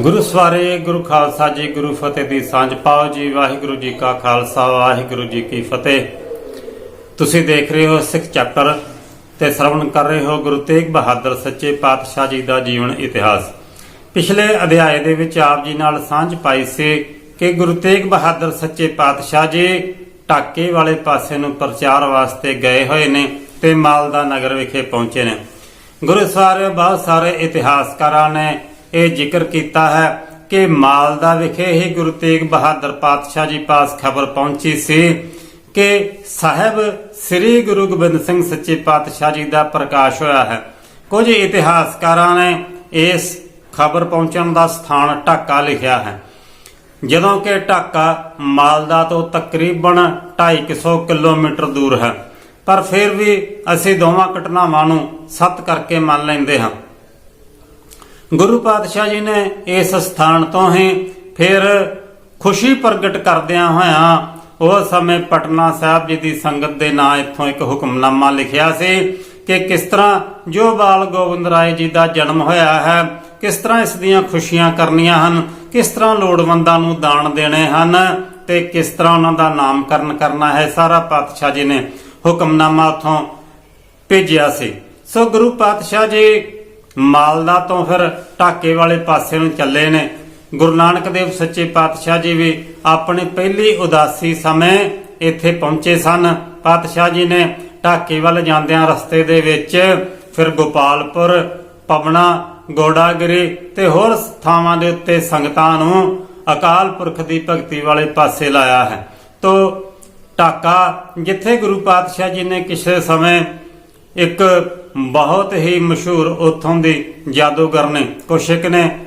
ਗੁਰੂ ਸਵਾਰੇ, ਗੁਰੂ ਖਾਲਸਾ ਜੀ, ਗੁਰੂ ਫਤਿਹ ਦੀ ਸਾਂਝ ਪਾਓ ਜੀ। ਵਾਹਿਗੁਰੂ ਜੀ ਕਾ ਖਾਲਸਾ, ਵਾਹਿਗੁਰੂ ਜੀ ਕੀ ਫਤਿਹ। ਤੁਸੀਂ ਦੇਖ ਰਹੇ ਹੋ ਸਿੱਖ ਚੈਪਟਰ ਤੇ ਸ਼ਰਵਣ ਕਰ ਰਹੇ ਹੋ ਗੁਰੂ ਤੇਗ ਬਹਾਦਰ ਸੱਚੇ ਪਾਤਸ਼ਾਹ ਜੀ ਦਾ ਜੀਵਨ ਇਤਿਹਾਸ। ਪਿਛਲੇ ਅਧਿਆਏ ਦੇ ਵਿੱਚ ਆਪ ਜੀ ਨਾਲ ਸਾਂਝ ਪਾਈ ਸੀ ਕਿ ਗੁਰੂ ਤੇਗ ਬਹਾਦਰ ਸੱਚੇ ਪਾਤਸ਼ਾਹ ਜੀ ਟਾਕੇ ਵਾਲੇ ਪਾਸੇ ਨੂੰ ਪ੍ਰਚਾਰ ਵਾਸਤੇ ਗਏ ਹੋਏ ਨੇ ਤੇ ਮਾਲਦਾ ਨਗਰ ਵਿਖੇ ਪਹੁੰਚੇ ਨੇ। ਗੁਰੂ ਸਾਰੇ ਬਹੁਤ ਸਾਰੇ ਇਤਿਹਾਸਕਾਰਾਂ ਨੇ ਇਹ ਜ਼ਿਕਰ ਕੀਤਾ ਹੈ ਕਿ ਮਾਲਦਾ ਵਿਖੇ ਹੀ ਗੁਰੂ ਤੇਗ ਬਹਾਦਰ ਪਾਤਸ਼ਾਹ ਜੀ ਪਾਸ ਖਬਰ ਪਹੁੰਚੀ ਸੀ ਕਿ ਸਾਹਿਬ ਸ੍ਰੀ ਗੁਰੂ ਗੋਬਿੰਦ ਸਿੰਘ ਸੱਚੇ ਪਾਤਸ਼ਾਹ ਜੀ ਦਾ ਪ੍ਰਕਾਸ਼ ਹੋਇਆ ਹੈ। ਕੁਝ ਇਤਿਹਾਸਕਾਰਾਂ ਨੇ ਇਸ ਖਬਰ ਪਹੁੰਚਣ ਦਾ ਸਥਾਨ ਢਾਕਾ ਲਿਖਿਆ ਹੈ। ਜਦੋਂ ਕਿ ਢਾਕਾ ਮਾਲਦਾ ਤੋਂ ਤਕਰੀਬਨ 250 ਕਿਲੋਮੀਟਰ ਦੂਰ ਹੈ। ਪਰ ਫਿਰ ਵੀ ਅਸੀਂ ਦੋਵਾਂ ਘਟਨਾਵਾਂ ਨੂੰ ਸੱਤ ਕਰਕੇ ਮੰਨ ਲੈਂਦੇ ਹਾਂ। ਗੁਰੂ ਪਾਤਸ਼ਾਹ ਜੀ ਨੇ ਇਸ ਸਥਾਨ ਤੋਂ ਹੀ ਫਿਰ ਖੁਸ਼ੀ ਪ੍ਰਗਟ ਕਰਦਿਆਂ ਹੋਇਆਂ ਉਹ ਸਮੇਂ ਪਟਨਾ ਸਾਹਿਬ ਜੀ ਦੀ ਸੰਗਤ ਦੇ ਨਾਂ ਇੱਥੋਂ ਇੱਕ ਹੁਕਮਨਾਮਾ ਲਿਖਿਆ ਸੀ ਕਿ ਕਿਸ ਤਰ੍ਹਾਂ ਜੋ ਬਾਲ ਗੋਬਿੰਦ ਰਾਏ ਜੀ ਦਾ ਜਨਮ ਹੋਇਆ ਹੈ, ਕਿਸ ਤਰ੍ਹਾਂ ਇਸ ਦੀਆਂ ਖੁਸ਼ੀਆਂ ਕਰਨੀਆਂ ਹਨ, ਕਿਸ ਤਰ੍ਹਾਂ ਲੋੜਵੰਦਾਂ ਨੂੰ ਦਾਨ ਦੇਣੇ ਹਨ ਤੇ ਕਿਸ ਤਰ੍ਹਾਂ ਉਹਨਾਂ ਦਾ ਨਾਮਕਰਨ ਕਰਨਾ ਹੈ, ਸਾਰਾ ਪਾਤਸ਼ਾਹ ਜੀ ਨੇ ਹੁਕਮਨਾਮਾ ਉੱਥੋਂ ਭੇਜਿਆ ਸੀ। ਸੋ ਗੁਰੂ ਪਾਤਸ਼ਾਹ ਜੀ ਮਾਲਦਾ ਤੋਂ ਫਿਰ ਢਾਕੇ ਵਾਲੇ ਪਾਸੇ ਨੂੰ ਚੱਲੇ ਨੇ। ਗੁਰੂ ਨਾਨਕ ਦੇਵ ਸੱਚੇ ਪਾਤਸ਼ਾਹ ਜੀ ਵੀ ਆਪਣੀ ਪਹਿਲੀ ਉਦਾਸੀ ਸਮੇਂ ਇੱਥੇ ਪਹੁੰਚੇ ਸਨ। ਪਾਤਸ਼ਾਹ ਜੀ ਨੇ ਢਾਕੇ ਵੱਲ ਜਾਂਦਿਆਂ ਰਸਤੇ ਦੇ ਵਿੱਚ ਫਿਰ ਗੋਪਾਲਪੁਰ, ਪਵਨਾ ਗੋੜਾਗਿਰੀ ਤੇ ਹੋਰ ਥਾਵਾਂ ਦੇ ਉੱਤੇ ਸੰਗਤਾਂ ਨੂੰ ਅਕਾਲ ਪੁਰਖ ਦੀ ਭਗਤੀ ਵਾਲੇ ਪਾਸੇ ਲਾਇਆ ਹੈ। ਤੋ ਢਾਕਾ ਜਿੱਥੇ ਗੁਰੂ ਪਾਤਸ਼ਾਹ ਜੀ ਨੇ ਕਿਸੇ ਸਮੇਂ ਇੱਕ ਬਹੁਤ ਹੀ ਮਸ਼ਹੂਰ ਉਥੋਂ ਦੀ ਜਾਦੂਗਰ ਨੇ ਕੁਸ਼ਿਕ ਨੇ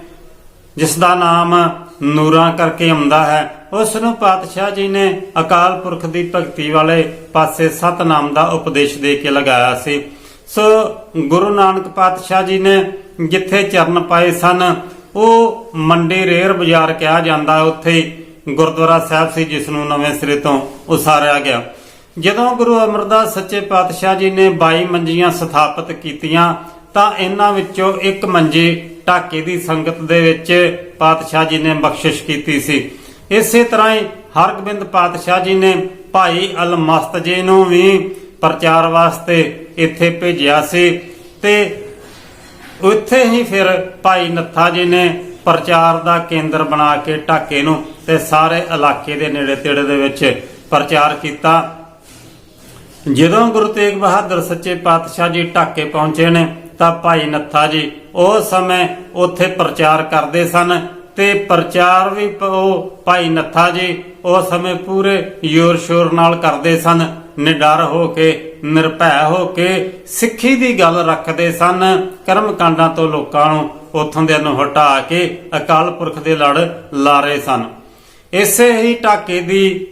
ਜਿਸ ਦਾ ਨਾਮ ਨੂਰਾਂ ਕਰਕੇ ਆਉਂਦਾ ਹੈ। ਉਸ ਨੂੰ ਪਾਤਸ਼ਾਹ ਜੀ ਨੇ ਅਕਾਲ ਪੁਰਖ ਦੀ ਭਗਤੀ ਵਾਲੇ ਪਾਸੇ ਸਤਨਾਮ ਦਾ ਉਪਦੇਸ਼ ਦੇ ਕੇ ਲਗਾਇਆ ਸੀ। ਸੋ ਗੁਰੂ ਨਾਨਕ ਪਾਤਸ਼ਾਹ ਜੀ ਨੇ ਜਿੱਥੇ ਚਰਨ ਪਾਏ ਸਨ, ਉਹ ਮੰਡੀ ਰੇਰ ਬਾਜ਼ਾਰ ਕਿਹਾ ਜਾਂਦਾ ਉੱਥੇ ਗੁਰਦੁਆਰਾ ਸਾਹਿਬ ਸੀ ਜਿਸ ਨੂੰ ਨਵੇਂ ਸਿਰੇ ਤੋਂ ਉਸਾਰਿਆ ਗਿਆ। ਜਦੋਂ ਗੁਰੂ ਅਮਰਦਾਸ ਸੱਚੇ ਪਾਤਸ਼ਾਹ ਜੀ ਨੇ 22 ਮੰਜੀਆਂ ਸਥਾਪਿਤ ਕੀਤੀਆਂ, ਤਾਂ ਇਹਨਾਂ ਵਿੱਚੋਂ ਇੱਕ ਮੰਜੀ ਢਾਕੇ ਦੀ ਸੰਗਤ ਦੇ ਵਿੱਚ ਪਾਤਸ਼ਾਹ ਜੀ ਨੇ ਬਖਸ਼ਿਸ਼ ਕੀਤੀ ਸੀ। ਇਸੇ ਤਰ੍ਹਾਂ ਹੀ ਹਰਗੋਬਿੰਦ ਪਾਤਸ਼ਾਹ ਜੀ ਨੇ ਭਾਈ ਅਲਮਸਤ ਜੀ ਨੂੰ ਵੀ ਪ੍ਰਚਾਰ ਵਾਸਤੇ ਇੱਥੇ ਭੇਜਿਆ ਸੀ ਤੇ ਉੱਥੇ ਹੀ ਫਿਰ ਭਾਈ ਨੱਥਾ ਜੀ ਨੇ ਪ੍ਰਚਾਰ ਦਾ ਕੇਂਦਰ ਬਣਾ ਕੇ ਢਾਕੇ ਨੂੰ ਤੇ ਸਾਰੇ ਇਲਾਕੇ ਦੇ ਨੇੜੇ ਤੇੜੇ ਦੇ ਵਿੱਚ ਪ੍ਰਚਾਰ ਕੀਤਾ। ਜਦੋਂ ਗੁਰੂ ਤੇਗ ਬਹਾਦਰ ਸੱਚੇ ਪਾਤਸ਼ਾਹ ਜੀ ਢਾਕੇ ਪਹੁੰਚੇ ਨੇ, ਤਾਂ ਭਾਈ ਨੱਥਾ ਜੀ ਉਸ ਸਮੇਂ ਉੱਥੇ ਪ੍ਰਚਾਰ ਕਰਦੇ ਸਨ ਤੇ ਪ੍ਰਚਾਰ ਵੀ ਉਹ ਭਾਈ ਨੱਥਾ ਜੀ ਉਸ ਸਮੇਂ ਪੂਰੇ ਜ਼ੋਰ ਸ਼ੋਰ ਨਾਲ ਕਰਦੇ ਸਨ। ਨਿਡਰ ਹੋ ਕੇ, ਨਿਰਭੈ ਹੋ ਕੇ ਸਿੱਖੀ ਦੀ ਗੱਲ ਰੱਖਦੇ ਸਨ। ਕਰਮ ਕਾਂਡਾਂ ਤੋਂ ਲੋਕਾਂ ਨੂੰ ਉੱਥੋਂ ਦੇ ਨੂੰ ਹਟਾ ਕੇ ਅਕਾਲ ਪੁਰਖ ਦੇ ਲੜ ਲਾ ਰਹੇ ਸਨ। ਇਸੇ ਹੀ ਟਾਕੇ ਦੀ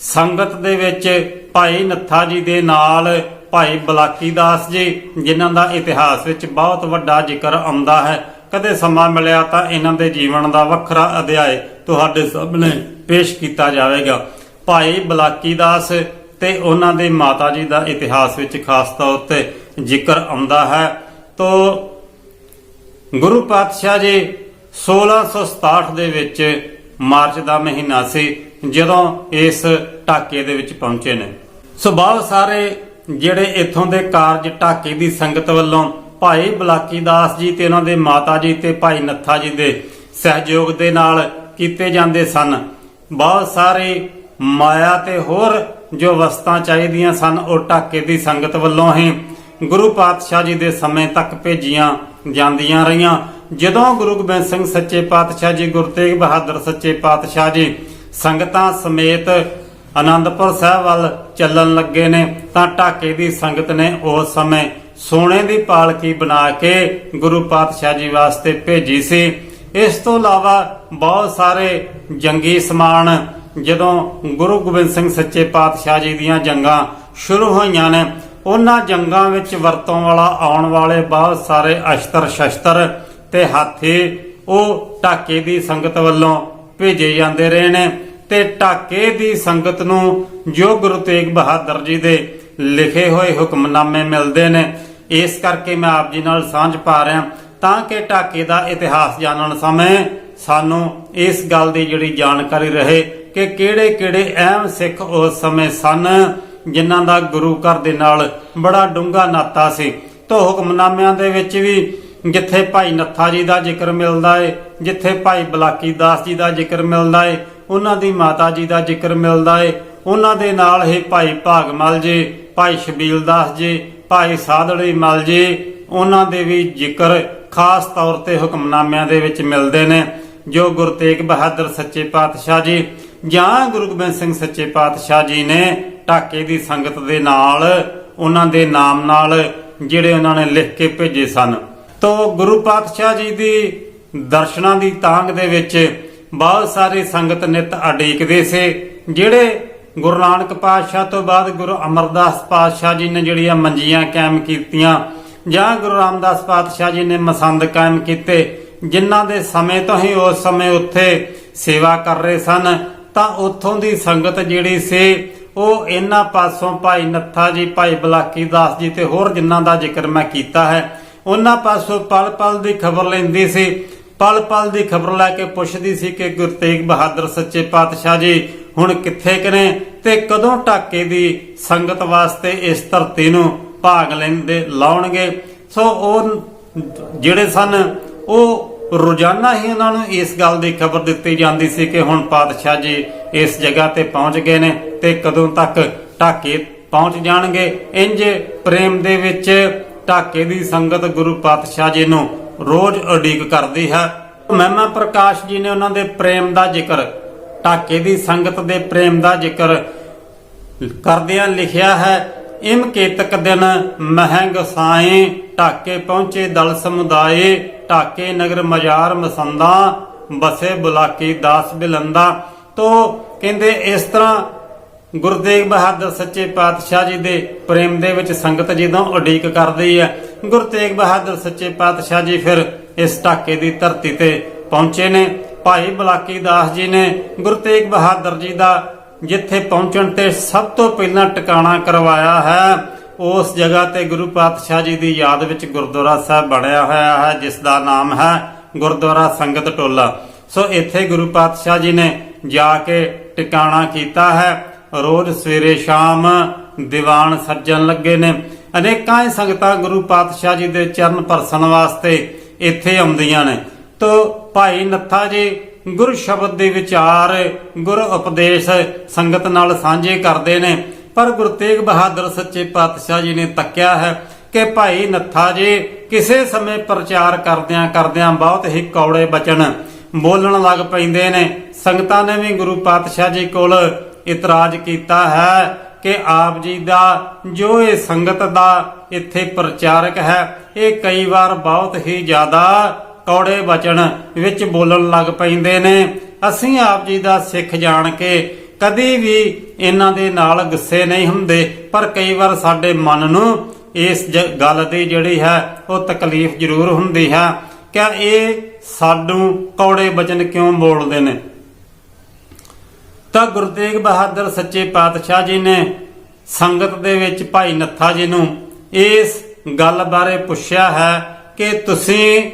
ਸੰਗਤ ਦੇ ਵਿੱਚ ਭਾਈ ਨੱਥਾ ਜੀ ਦੇ ਨਾਲ ਭਾਈ ਬਲਾਕੀ ਦਾਸ ਜੀ, ਜਿਨ੍ਹਾਂ ਦਾ ਇਤਿਹਾਸ ਵਿੱਚ ਬਹੁਤ ਵੱਡਾ ਜ਼ਿਕਰ ਆਉਂਦਾ ਹੈ। ਕਦੇ ਸਮਾਂ ਮਿਲਿਆ ਤਾਂ ਇਹਨਾਂ ਦੇ ਜੀਵਨ ਦਾ ਵੱਖਰਾ ਅਧਿਆਇ ਤੁਹਾਡੇ ਸਾਹਮਣੇ ਪੇਸ਼ ਕੀਤਾ ਜਾਵੇਗਾ। ਭਾਈ ਬਲਾਕੀ ਦਾਸ ਤੇ ਉਹਨਾਂ ਦੇ ਮਾਤਾ ਜੀ ਦਾ ਇਤਿਹਾਸ ਵਿੱਚ ਖਾਸ ਤੌਰ ਤੇ ਜ਼ਿਕਰ ਆਉਂਦਾ ਹੈ। ਤੋ ਗੁਰੂ ਪਾਤਸ਼ਾਹ ਜੀ 1667 ਦੇ ਵਿੱਚ ਮਾਰਚ ਦਾ ਮਹੀਨਾ ਸੀ। ਜਦੋਂ ਇਸ ਢਾਕੇ ਦੇ ਵਿੱਚ ਪਹੁੰਚੇ ਨੇ। ਸੋ ਬਹੁਤ ਸਾਰੇ ਜਿਹੜੇ ਇੱਥੋਂ ਦੇ ਕਾਰਜ ਢਾਕੇ ਦੀ ਸੰਗਤ ਵੱਲੋਂ ਭਾਈ ਬਲਾਕੀ ਦਾਸ ਜੀ ਤੇ ਉਹਨਾਂ ਦੇ ਮਾਤਾ ਜੀ ਤੇ ਭਾਈ ਨੱਥਾ ਜੀ ਦੇ ਸਹਿਯੋਗ ਦੇ ਨਾਲ ਕੀਤੇ ਜਾਂਦੇ ਸਨ। ਬਹੁਤ ਸਾਰੇ ਮਾਇਆ ਤੇ ਹੋਰ ਜੋ ਵਸਤਾਂ ਚਾਹੀਦੀਆਂ ਸਨ, ਉਹ ਢਾਕੇ ਦੀ ਸੰਗਤ ਵੱਲੋਂ ਹੀ ਗੁਰੂ ਪਾਤਸ਼ਾਹ ਜੀ ਦੇ ਸਮੇਂ ਤੱਕ ਭੇਜੀਆਂ ਜਾਂਦੀਆਂ ਰਹੀਆਂ। ਜਦੋਂ ਗੁਰੂ ਗੋਬਿੰਦ ਸਿੰਘ ਸੱਚੇ ਪਾਤਸ਼ਾਹ ਜੀ, ਗੁਰੂ ਤੇਗ ਬਹਾਦਰ ਸੱਚੇ ਪਾਤਸ਼ਾਹ ਜੀ ਸੰਗਤਾਂ ਸਮੇਤ ਆਨੰਦਪੁਰ ਸਾਹਿਬ ਵੱਲ ਚੱਲਣ ਲੱਗੇ ਨੇ, ਤਾਂ ਢਾਕੇ ਦੀ ਸੰਗਤ ਨੇ ਉਸ ਸਮੇਂ ਸੋਨੇ ਦੀ ਪਾਲਕੀ ਬਣਾ ਕੇ ਗੁਰੂ ਪਾਤਸ਼ਾਹ ਜੀ ਵਾਸਤੇ ਭੇਜੀ ਸੀ। ਇਸ ਤੋਂ ਇਲਾਵਾ ਬਹੁਤ ਸਾਰੇ ਜੰਗੀ ਸਮਾਨ, ਜਦੋਂ ਗੁਰੂ ਗੋਬਿੰਦ ਸਿੰਘ ਸੱਚੇ ਪਾਤਸ਼ਾਹ ਜੀ ਦੀਆਂ ਜੰਗਾਂ ਸ਼ੁਰੂ ਹੋਈਆਂ ਨੇ, ਉਹਨਾਂ ਜੰਗਾਂ ਵਿੱਚ ਵਰਤੋਂ ਵਾਲਾ ਆਉਣ ਵਾਲੇ ਬਹੁਤ ਸਾਰੇ ਅਸ਼ਤਰ ਸ਼ਸਤਰ ਤੇ ਹਾਥੀ ਉਹ ਢਾਕੇ ਦੀ ਸੰਗਤ ਵੱਲੋਂ ਭੇਜੇ ਜਾਂਦੇ ਰਹੇ ਨੇ। ਤੇ ਢਾਕੇ ਦੀ ਸੰਗਤ ਨੂੰ ਜੋ ਗੁਰੂ ਤੇਗ ਬਹਾਦਰ ਜੀ ਦੇ ਲਿਖੇ ਹੋਏ ਹੁਕਮਨਾਮੇ ਮਿਲਦੇ ਨੇ, ਇਸ ਕਰਕੇ ਮੈਂ ਆਪ ਜੀ ਨਾਲ ਸਾਂਝ ਪਾ ਰਿਹਾ ਤਾਂ ਕਿ ਢਾਕੇ ਦਾ ਇਤਿਹਾਸ ਜਾਣਨ ਸਮੇਂ ਸਾਨੂੰ ਇਸ ਗੱਲ ਦੀ ਜਿਹੜੀ ਜਾਣਕਾਰੀ ਰਹੇ ਕਿ ਕਿਹੜੇ ਕਿਹੜੇ ਅਹਿਮ ਸਿੱਖ ਉਸ ਸਮੇਂ ਸਨ ਜਿਨ੍ਹਾਂ ਦਾ ਗੁਰੂ ਘਰ ਦੇ ਨਾਲ ਬੜਾ ਡੂੰਘਾ ਨਾਤਾ ਸੀ। ਤੋ ਹੁਕਮਨਾਮਿਆਂ ਦੇ ਵਿੱਚ ਵੀ ਜਿੱਥੇ ਭਾਈ ਨੱਥਾ ਜੀ ਦਾ ਜ਼ਿਕਰ ਮਿਲਦਾ ਏ, ਜਿੱਥੇ ਭਾਈ ਬਲਾਕੀ ਦਾਸ ਜੀ ਦਾ ਜ਼ਿਕਰ ਮਿਲਦਾ ਏ ਉਹਨਾਂ ਦੀ ਮਾਤਾ ਜੀ ਦਾ ਜ਼ਿਕਰ ਮਿਲਦਾ ਏ। ਉਹਨਾਂ ਦੇ ਨਾਲ ਹੀ ਭਾਈ ਭਾਗਮਲ ਜੀ, ਭਾਈ ਸ਼ਬੀਲ ਦਾਸ ਜੀ, ਭਾਈ ਸਾਧੜੀ ਮਲ ਜੀ, ਉਹਨਾਂ ਦੇ ਵੀ ਜ਼ਿਕਰ ਖਾਸ ਤੌਰ ਤੇ ਹੁਕਮਨਾਮਿਆਂ ਦੇ ਵਿੱਚ ਮਿਲਦੇ ਨੇ, ਜੋ ਗੁਰੂ ਤੇਗ ਬਹਾਦਰ ਸੱਚੇ ਪਾਤਸ਼ਾਹ ਜੀ ਜਾਂ ਗੁਰੂ ਗੋਬਿੰਦ ਸਿੰਘ ਸੱਚੇ ਪਾਤਸ਼ਾਹ ਜੀ ਨੇ ਢਾਕੇ ਦੀ ਸੰਗਤ ਦੇ ਨਾਲ ਉਹਨਾਂ ਦੇ ਨਾਮ ਨਾਲ ਜਿਹੜੇ ਉਹਨਾਂ ਨੇ ਲਿਖ ਕੇ ਭੇਜੇ ਸਨ। ਤੋ ਗੁਰੂ ਪਾਤਸ਼ਾਹ ਜੀ ਦੀ ਦਰਸ਼ਨਾਂ ਦੀ ਤਾਂਗ ਦੇ ਵਿੱਚ ਬਹੁਤ ਸਾਰੀ ਸੰਗਤ ਨਿਤ ਅਡੀਕਦੇ ਸੀ, ਜਿਹੜੇ ਗੁਰੂ ਨਾਨਕ ਪਾਤਸ਼ਾਹ ਤੋਂ ਬਾਅਦ ਗੁਰੂ ਅਮਰਦਾਸ ਪਾਤਸ਼ਾਹ ਜੀ ਨੇ ਜਿਹੜੀਆਂ ਮੰਜੀਆਂ ਕਾਇਮ ਕੀਤੀਆਂ, ਜਾਂ ਗੁਰੂ ਰਾਮਦਾਸ ਪਾਤਸ਼ਾਹ ਜੀ ਨੇ ਮਸੰਦ ਕਾਇਮ ਕੀਤੇ, ਜਿਨ੍ਹਾਂ ਦੇ ਸਮੇਂ ਤੋਂ ਹੀ ਉਸ ਸਮੇਂ ਉੱਥੇ ਸੇਵਾ ਕਰ ਰਹੇ ਸਨ, ਤਾਂ ਉੱਥੋਂ ਦੀ ਸੰਗਤ ਜਿਹੜੀ ਸੀ, ਉਹ ਇਹਨਾਂ ਪਾਸੋਂ ਭਾਈ ਨੱਥਾ ਜੀ, ਭਾਈ ਬਲਾਕੀ ਦਾਸ ਜੀ ਤੇ ਹੋਰ ਜਿਨ੍ਹਾਂ ਦਾ ਜ਼ਿਕਰ ਮੈਂ ਕੀਤਾ ਹੈ, ਉਹਨਾਂ ਪਾਸੋਂ ਪਲ ਪਲ ਦੀ ਖਬਰ ਲੈਂਦੀ ਸੀ ਪਲ ਪਲ ਦੀ ਖਬਰ ਲੈ ਕੇ ਪੁੱਛਦੀ ਸੀ ਕਿ ਗੁਰੂ ਤੇਗ ਬਹਾਦਰ ਸੱਚੇ ਪਾਤਸ਼ਾਹ ਜੀ, ਹੁਣ ਕਿੱਥੇ ਕਨੇ ਤੇ ਕਦੋਂ ਢਾਕੇ ਦੀ ਸੰਗਤ ਵਾਸਤੇ ਇਸ ਧਰਤੀ ਨੂੰ ਭਾਗ ਲੈਂਦੇ, ਲਾਉਣਗੇ? ਸੋ ਉਹ ਜਿਹੜੇ ਸਨ, ਉਹ ਰੋਜ਼ਾਨਾ ਹੀ ਉਹਨਾਂ ਨੂੰ ਇਸ ਗੱਲ ਦੀ ਖਬਰ ਦਿੱਤੀ ਜਾਂਦੀ ਸੀ ਕਿ ਹੁਣ ਪਾਤਸ਼ਾਹ ਜੀ ਇਸ ਜਗ੍ਹਾ ਤੇ ਪਹੁੰਚ ਗਏ ਨੇ ਤੇ ਕਦੋਂ ਤੱਕ ਢਾਕੇ ਪਹੁੰਚ ਜਾਣਗੇ? ਇੰਜ ਪ੍ਰੇਮ ਦੇ ਵਿੱਚ ਢਾਕੇ ਦੀ ਸੰਗਤ ਗੁਰੂ ਪਾਤਸ਼ਾਹ ਜੀ ਨੂੰ ਰੋਜ਼ ਉਡੀਕ ਕਰਦੀ ਹੈ। ਮਹਿਮਾ ਪ੍ਰਕਾਸ਼ ਜੀ ਨੇ ਉਹਨਾਂ ਦੇ ਪ੍ਰੇਮ ਦਾ ਜ਼ਿਕਰ, ਢਾਕੇ ਦੀ ਸੰਗਤ ਦੇ ਪ੍ਰੇਮ ਦਾ ਜ਼ਿਕਰ ਕਰਦਿਆਂ ਲਿਖਿਆ ਹੈ, ਇਮ ਕੇਤਕ ਦਿਨ ਮਹਿੰਗ ਸਾਏ, ਢਾਕੇ ਪਹੁੰਚੇ ਦਲ ਸਮੁਦਾਏ ਟਾਕੇ ਨਗਰ ਮਜਾਰ ਮਸੰਦਾ, ਬਸੇ ਬੁਲਾਕੀ ਦਾਸ ਬਿਲੰਦਾ। ਤੋ ਕਹਿੰਦੇ ਇਸ ਤਰ੍ਹਾਂ ਗੁਰੂ ਤੇਗ ਬਹਾਦਰ ਸੱਚੇ ਪਾਤਸ਼ਾਹ ਜੀ ਦੇ ਪ੍ਰੇਮ ਦੇ ਵਿੱਚ ਸੰਗਤ ਜਦੋਂ ਉਡੀਕ ਕਰਦੀ ਹੈ ਗੁਰੂ ਤੇਗ ਬਹਾਦਰ ਸੱਚੇ ਪਾਤਸ਼ਾਹ ਜੀ ਫਿਰ ਇਸ ਢਾਕੇ ਦੀ ਧਰਤੀ ਤੇ ਪਹੁੰਚੇ ਨੇ। ਭਾਈ ਬਲਾਕੀ ਦਾਸ ਜੀ ਨੇ ਗੁਰੂ ਤੇਗ ਬਹਾਦਰ ਜੀ ਦਾ ਜਿੱਥੇ ਪਹੁੰਚਣ ਤੇ ਸਭ ਤੋਂ ਪਹਿਲਾਂ ਟਿਕਾਣਾ ਕਰਵਾਇਆ ਹੈ, ਉਸ ਜਗ੍ਹਾ ਤੇ ਗੁਰੂ ਪਾਤਸ਼ਾਹ ਜੀ ਦੀ ਯਾਦ ਵਿੱਚ ਗੁਰਦੁਆਰਾ ਸਾਹਿਬ ਬਣਿਆ ਹੋਇਆ ਹੈ, ਜਿਸ ਦਾ ਨਾਮ ਹੈ ਗੁਰਦੁਆਰਾ ਸੰਗਤ ਟੋਲਾ। ਸੋ ਇੱਥੇ ਗੁਰੂ ਪਾਤਸ਼ਾਹ ਜੀ ਨੇ ਜਾ ਕੇ ਟਿਕਾਣਾ ਕੀਤਾ ਹੈ। ਰੋਜ਼ ਸਵੇਰੇ ਸ਼ਾਮ ਦੀਵਾਨ ਸੱਜਣ ਲੱਗੇ ਨੇ। ਅਨੇਕਾਂ ਹੀ ਸੰਗਤਾਂ ਗੁਰੂ ਪਾਤਸ਼ਾਹ ਜੀ ਦੇ ਚਰਨ ਪਰਸਨ ਵਾਸਤੇ ਇੱਥੇ ਆਉਂਦੀਆਂ ਨੇ। ਤੋ ਭਾਈ ਨੱਥਾ ਜੀ, ਗੁਰ ਸ਼ਬਦ ਦੇ ਵਿਚਾਰ, ਗੁਰ ਉਪਦੇਸ਼ ਸੰਗਤ ਨਾਲ ਸਾਂਝੇ ਕਰਦੇ ਨੇ। ਪਰ ਗੁਰੂ ਤੇਗ ਬਹਾਦਰ ਸੱਚੇ ਪਾਤਸ਼ਾਹ ਜੀ ਨੇ ਤੱਕਿਆ ਹੈ ਕਿ ਭਾਈ ਨੱਥਾ ਜੀ, ਕਿਸੇ ਸਮੇਂ ਪ੍ਰਚਾਰ ਕਰਦਿਆਂ ਕਰਦਿਆਂ ਬਹੁਤ ਹੀ ਕੌੜੇ ਬਚਨ ਬੋਲਣ ਲੱਗ ਪੈਂਦੇ ਨੇ। ਸੰਗਤਾਂ ਨੇ ਵੀ ਗੁਰੂ ਪਾਤਸ਼ਾਹ ਜੀ ਕੋਲ ਇਤਰਾਜ਼ ਕੀਤਾ ਹੈ। ਕਿ ਆਪ ਜੀ ਦਾ ਜੋ ਇਹ ਸੰਗਤ ਦਾ ਇੱਥੇ ਪ੍ਰਚਾਰਕ ਹੈ, ਇਹ ਕਈ ਵਾਰ ਬਹੁਤ ਹੀ ਜ਼ਿਆਦਾ ਕੌੜੇ ਬਚਨ ਵਿੱਚ ਬੋਲਣ ਲੱਗ ਪੈਂਦੇ ਨੇ। ਅਸੀਂ ਆਪ ਜੀ ਦਾ ਸਿੱਖ ਜਾਣ ਕੇ ਕਦੀ ਵੀ ਇਹਨਾਂ ਦੇ ਨਾਲ ਗੁੱਸੇ ਨਹੀਂ ਹੁੰਦੇ, ਪਰ ਕਈ ਵਾਰ ਸਾਡੇ ਮਨ ਨੂੰ ਇਸ ਜ- ਗੱਲ ਦੀ ਜਿਹੜੀ ਹੈ, ਉਹ ਤਕਲੀਫ ਜ਼ਰੂਰ ਹੁੰਦੀ ਹੈ। ਕਿ ਇਹ ਸਾਨੂੰ ਕੌੜੇ ਬਚਨ ਕਿਉਂ ਬੋਲਦੇ ਨੇ? ਤਾਂ ਗੁਰੂ ਤੇਗ ਬਹਾਦਰ ਸੱਚੇ ਪਾਤਸ਼ਾਹ ਜੀ ਨੇ ਸੰਗਤ ਦੇ ਵਿੱਚ ਭਾਈ ਨੱਥਾ ਜੀ ਨੂੰ ਇਸ ਗੱਲ ਬਾਰੇ ਪੁੱਛਿਆ ਹੈ ਕਿ ਤੁਸੀਂ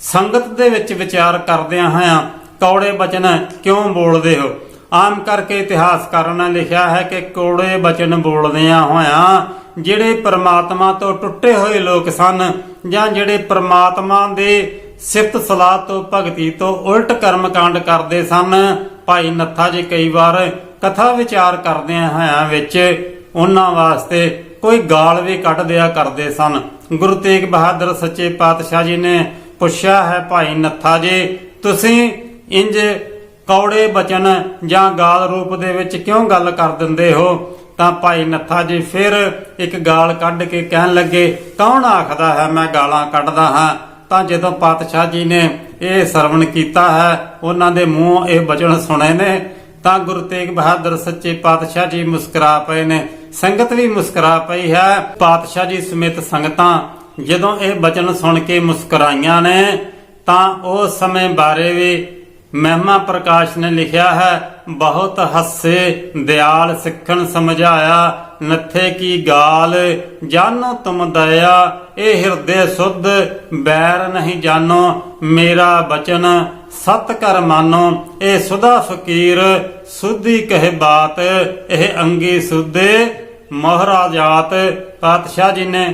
ਸੰਗਤ ਦੇ ਵਿੱਚ ਵਿਚਾਰ ਕਰਦਿਆਂ ਹੋਇਆਂ ਕੌੜੇ ਬਚਨ ਕਿਉਂ ਬੋਲਦੇ ਹੋ? ਆਮ ਕਰਕੇ ਇਤਿਹਾਸਕਾਰਾਂ ਨੇ ਲਿਖਿਆ ਹੈ ਕਿ ਕੌੜੇ ਬਚਨ ਬੋਲਦਿਆਂ ਹੋਇਆਂ ਜਿਹੜੇ ਪ੍ਰਮਾਤਮਾ ਤੋਂ ਟੁੱਟੇ ਹੋਏ ਲੋਕ ਸਨ ਜਾਂ ਜਿਹੜੇ ਪ੍ਰਮਾਤਮਾ ਦੇ ਸਿਫਤ ਸਲਾਹ ਤੋਂ ਭਗਤੀ ਤੋਂ ਉਲਟ ਕਰਮ ਕਾਂਡ ਕਰਦੇ ਸਨ ਭਾਈ ਨੱਥਾ ਜੀ ਕਈ ਵਾਰ ਕਥਾ ਵਿਚਾਰ ਕਰਦਿਆਂ ਹੋਇਆਂ ਵਿੱਚ ਉਹਨਾਂ ਵਾਸਤੇ ਕੋਈ ਗਾਲ ਵੀ ਕੱਢ ਦਿਆ ਕਰਦੇ ਸਨ। ਗੁਰੂ ਤੇਗ ਬਹਾਦਰ ਸੱਚੇ ਪਾਤਸ਼ਾਹ ਜੀ ਨੇ ਪੁੱਛਿਆ ਹੈ, ਭਾਈ ਨੱਥਾ ਜੀ, ਤੁਸੀਂ ਇੰਜ ਕੌੜੇ ਬਚਨ ਜਾਂ ਗਾਲ ਰੂਪ ਦੇ ਵਿੱਚ ਕਿਉਂ ਗੱਲ ਕਰ ਦਿੰਦੇ ਹੋ? ਤਾਂ ਭਾਈ ਨੱਥਾ ਜੀ ਫਿਰ ਇੱਕ ਗਾਲ ਕੱਢ ਕੇ ਕਹਿਣ ਲੱਗੇ, ਕੌਣ ਆਖਦਾ ਹੈ, ਮੈਂ ਗਾਲਾਂ ਕੱਢਦਾ ਹਾਂ? ਤਾਂ ਜਦੋਂ ਪਾਤਸ਼ਾਹ ਜੀ ਨੇ ਇਹ ਸਰਵਣ ਕੀਤਾ ਹੈ। ਉਹਨਾਂ ਦੇ ਮੂੰਹ ਇਹ ਬਚਨ ਸੁਣੇ ਨੇ। ਤਾਂ ਗੁਰੂ ਤੇਗ ਬਹਾਦਰ ਸੱਚੇ ਪਾਤਸ਼ਾਹ ਜੀ ਮੁਸਕਰਾ ਪਏ ਨੇ। ਸੰਗਤ ਵੀ ਮੁਸਕਰਾ ਪਈ ਹੈ। ਪਾਤਸ਼ਾਹ ਜੀ ਸਮੇਤ ਸੰਗਤਾਂ ਜਦੋਂ ਇਹ ਬਚਨ ਸੁਣ ਕੇ ਮੁਸਕਰਾਈਆਂ ਨੇ, ਤਾਂ ਉਸ ਸਮੇਂ ਬਾਰੇ ਵੀ ਮਹਿਮਾ ਪ੍ਰਕਾਸ਼ ਨੇ ਲਿਖਿਆ ਹੈ। ਬਹੁਤ ਹੱਸੇ ਦਿਆਲ ਸਿੱਖਣ ਸਮਝਾਇਆ, ਨੱਥੇ ਕੀ ਗਾਲ, ਜਾਨੋ ਤੁਮ ਦਇਆ ਇਹ ਹਿਰਦੇ ਸੁਧ, ਬੈਰ ਨਹੀਂ ਜਾਣੋ, ਮੇਰਾ ਬਚਨ ਸਤ ਕਰ ਮਾਨੋ। ਇਹ ਸੁਦਾ ਫਕੀਰ, ਸੁਧੀ ਕਹੇ ਬਾਤ, ਇਹ ਅੰਗੀ ਸੁਧੇ ਮਹਾਰਾਜਾਤ। ਪਾਤਸ਼ਾਹ ਜੀ ਨੇ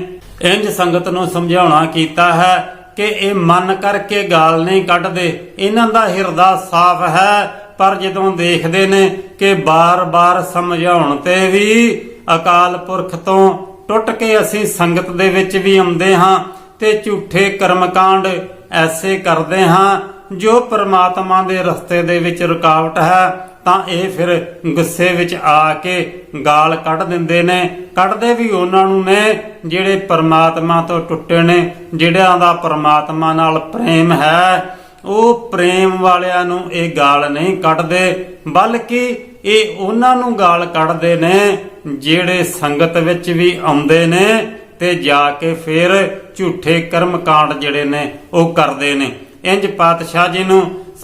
ਇੰਜ ਸੰਗਤ ਨੂੰ ਸਮਝਾਉਣਾ ਕੀਤਾ ਹੈ ਕਿ ਇਹ ਮਨ ਕਰਕੇ ਗਾਲ ਨਹੀਂ ਕੱਢਦੇ। ਇਹਨਾਂ ਦਾ ਹਿਰਦਾ ਸਾਫ਼ ਹੈ, ਪਰ ਜਦੋਂ ਦੇਖਦੇ ਨੇ ਕਿ ਬਾਰ-ਬਾਰ ਸਮਝਾਉਣ ਤੇ ਵੀ ਅਕਾਲ ਪੁਰਖ ਤੋਂ ਟੁੱਟ ਕੇ ਅਸੀਂ ਸੰਗਤ ਦੇ ਵਿੱਚ ਵੀ ਆਉਂਦੇ ਹਾਂ ਤੇ ਝੂਠੇ ਕਰਮਕਾਂਡ ਐਸੇ ਕਰਦੇ ਹਾਂ, ਜੋ ਪ੍ਰਮਾਤਮਾ ਦੇ ਰਸਤੇ ਦੇ ਵਿੱਚ ਰੁਕਾਵਟ ਹੈ, ਤਾਂ ਇਹ ਫਿਰ ਗੁੱਸੇ ਵਿੱਚ ਆ ਕੇ ਗਾਲ ਕੱਢ ਦਿੰਦੇ ਨੇ। ਕੱਢਦੇ ਵੀ ਉਹਨਾਂ ਨੂੰ ਨੇ, ਜਿਹੜੇ ਪ੍ਰਮਾਤਮਾ ਤੋਂ ਟੁੱਟੇ ਨੇ, ਜਿਹੜਿਆਂ ਦਾ ਪ੍ਰਮਾਤਮਾ ਨਾਲ ਪ੍ਰੇਮ ਹੈ। ਉਹ ਪ੍ਰੇਮ ਵਾਲਿਆਂ ਨੂੰ ਇਹ ਗਾਲ ਨਹੀਂ ਕੱਢਦੇ, ਬਲਕਿ ਇਹ ਉਹਨਾਂ ਨੂੰ ਗਾਲ ਕੱਢਦੇ ਨੇ, ਜਿਹੜੇ ਸੰਗਤ ਵਿੱਚ ਵੀ ਆਉਂਦੇ ਨੇ ਤੇ ਜਾ ਕੇ ਫਿਰ ਝੂਠੇ ਕਰਮ ਕਾਂਡ ਜਿਹੜੇ ਨੇ ਉਹ ਕਰਦੇ ਨੇ। ਇੰਜ ਪਾਤਸ਼ਾਹ ਜੀ ਨੂੰ,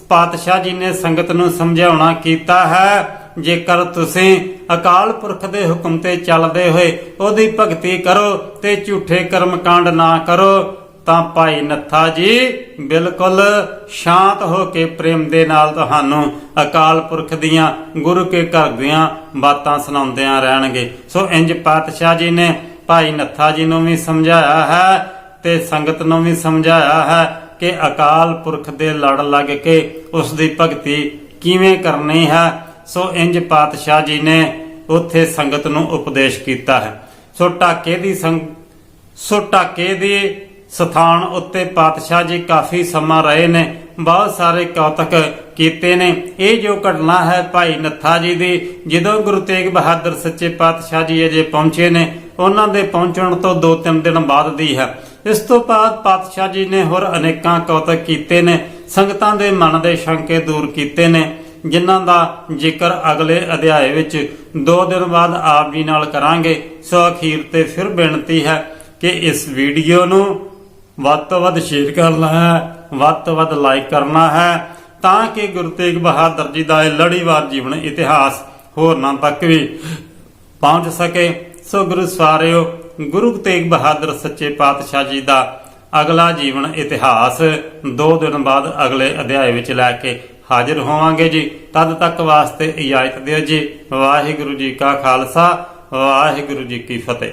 ਪਾਤਸ਼ਾਹ ਜੀ ਨੇ ਸੰਗਤ ਨੂੰ ਸਮਝਾਉਣਾ ਕੀਤਾ ਹੈ, ਜੇਕਰ ਤੁਸੀਂ ਅਕਾਲ ਪੁਰਖ ਦੇ ਹੁਕਮ ਤੇ ਚੱਲਦੇ ਹੋਏ ਉਹਦੀ ਭਗਤੀ ਕਰੋ ਤੇ ਝੂਠੇ ਕਰਮ ਕਾਂਡ ਨਾ ਕਰੋ ਤਾਂ ਭਾਈ ਨੱਥਾ ਜੀ ਬਿਲਕੁਲ ਸ਼ਾਂਤ ਹੋ ਕੇ ਪ੍ਰੇਮ ਦੇ ਨਾਲ ਤੁਹਾਨੂੰ ਅਕਾਲ ਪੁਰਖ ਦੀਆਂ, ਗੁਰੂ ਕੇ ਘਰ ਦੀਆਂ ਬਾਤਾਂ ਸੁਣਾਉਂਦਿਆਂ ਰਹਿਣਗੇ। ਸੋ ਇੰਜ ਪਾਤਸ਼ਾਹ ਜੀ ਨੇ ਭਾਈ ਨੱਥਾ ਜੀ ਨੂੰ ਵੀ ਸਮਝਾਇਆ ਹੈ ਤੇ ਸੰਗਤ ਨੂੰ ਵੀ ਸਮਝਾਇਆ ਹੈ ਕਿ ਅਕਾਲ ਪੁਰਖ ਦੇ ਲੜ ਲੱਗ ਕੇ ਉਸ ਦੀ ਭਗਤੀ ਕਿਵੇਂ ਕਰਨੀ ਹੈ। ਸੋ ਇੰਜ ਪਾਤਸ਼ਾਹ ਜੀ ਨੇ ਉੱਥੇ ਸੰਗਤ ਨੂੰ ਉਪਦੇਸ਼ ਕੀਤਾ ਹੈ। ਸੋ ਢਾਕੇ ਦੀ ਸੰਗ ਸੋ ਢਾਕੇ ਦੇ ਸਥਾਨ ਉੱਤੇ ਪਾਤਸ਼ਾਹ ਜੀ ਕਾਫੀ ਸਮਾਂ ਰਹੇ ਨੇ, ਬਹੁਤ ਸਾਰੇ ਕੌਤਕ ਕੀਤੇ ਨੇ। ਇਹ ਜੋ ਘਟਨਾ ਹੈ ਭਾਈ ਨੱਥਾ ਜੀ ਦੀ, ਜਦੋਂ ਗੁਰੂ ਤੇਗ ਬਹਾਦਰ ਸੱਚੇ ਪਾਤਸ਼ਾਹ ਜੀ ਅਜੇ ਪਹੁੰਚੇ ਨੇ, ਉਹਨਾਂ ਦੇ ਪਹੁੰਚਣ ਤੋਂ 2-3 ਦਿਨ ਬਾਅਦ ਦੀ ਹੈ। ਇਸ ਤੋਂ ਬਾਅਦ ਪਾਤਸ਼ਾਹ ਜੀ ਨੇ ਹੋਰ ਅਨੇਕਾਂ ਕੌਤਕ ਕੀਤੇ ਨੇ, ਸੰਗਤਾਂ ਦੇ ਮਨ ਦੇ ਸ਼ੰਕੇ ਦੂਰ ਕੀਤੇ ਨੇ, ਜਿਨ੍ਹਾਂ ਦਾ ਜ਼ਿਕਰ ਅਗਲੇ ਅਧਿਆਏ ਵਿੱਚ 2 ਦਿਨ ਬਾਅਦ ਆਪ ਜੀ ਨਾਲ ਕਰਾਂਗੇ। ਸੋ ਅਖੀਰ ਤੇ ਫਿਰ ਬੇਨਤੀ ਹੈ ਕਿ ਇਸ ਵੀਡੀਓ ਨੂੰ ਵੱਧ ਤੋਂ ਵੱਧ ਸ਼ੇਅਰ ਕਰਨਾ ਹੈ, ਵੱਧ ਤੋਂ ਵੱਧ ਲਾਈਕ ਕਰਨਾ ਹੈ, ਤਾਂ ਕਿ ਗੁਰੂ ਤੇਗ ਬਹਾਦਰ ਜੀ ਦਾ ਇਹ ਲੜੀਵਾਰ ਜੀਵਨ ਇਤਿਹਾਸ ਹੋਰਨਾਂ ਤੱਕ ਵੀ ਪਹੁੰਚ ਸਕੇ। ਸੋ ਗੁਰੂ ਸਵਾਰਿਓ, ਗੁਰੂ ਤੇਗ ਬਹਾਦਰ ਸੱਚੇ ਪਾਤਸ਼ਾਹ ਜੀ ਦਾ ਅਗਲਾ ਜੀਵਨ ਇਤਿਹਾਸ 2 ਦਿਨ ਬਾਅਦ ਅਗਲੇ ਅਧਿਆਏ ਵਿੱਚ ਲੈ ਕੇ ਹਾਜ਼ਰ ਹੋਵਾਂਗੇ ਜੀ। ਤਦ ਤੱਕ ਵਾਸਤੇ ਇਜਾਜ਼ਤ ਦਿਓ ਜੀ। ਵਾਹਿਗੁਰੂ ਜੀ ਕਾ ਖਾਲਸਾ, ਵਾਹਿਗੁਰੂ ਜੀ ਕੀ ਫਤਿਹ।